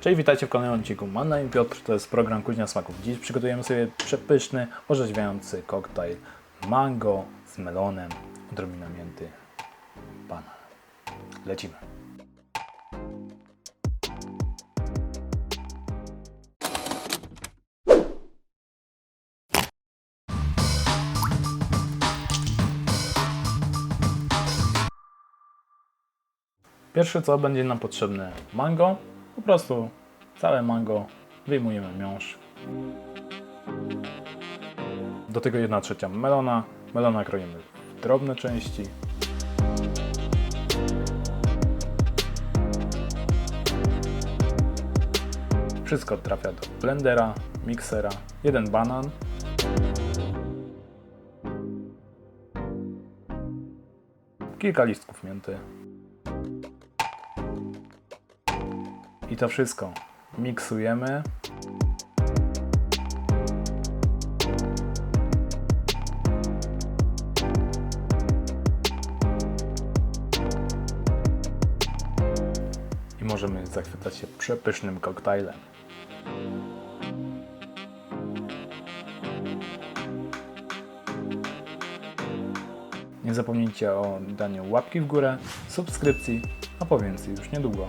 Cześć, witajcie w kolejnym odcinku. Mam na imię Piotr, to jest program Kuźnia Smaków. Dziś przygotujemy sobie przepyszny, orzeźwiający koktajl mango z melonem, odrobina mięty, banan. Lecimy. Pierwsze co będzie nam potrzebne mango, po prostu całe mango, wyjmujemy miąższ. Do tego 1 trzecia melona, melona kroimy w drobne części. Wszystko trafia do blendera, miksera, jeden banan, kilka listków mięty, I to wszystko miksujemy. I możemy zachwycać się przepysznym koktajlem. Nie zapomnijcie o daniu łapki w górę, subskrypcji, a po więcej już niedługo.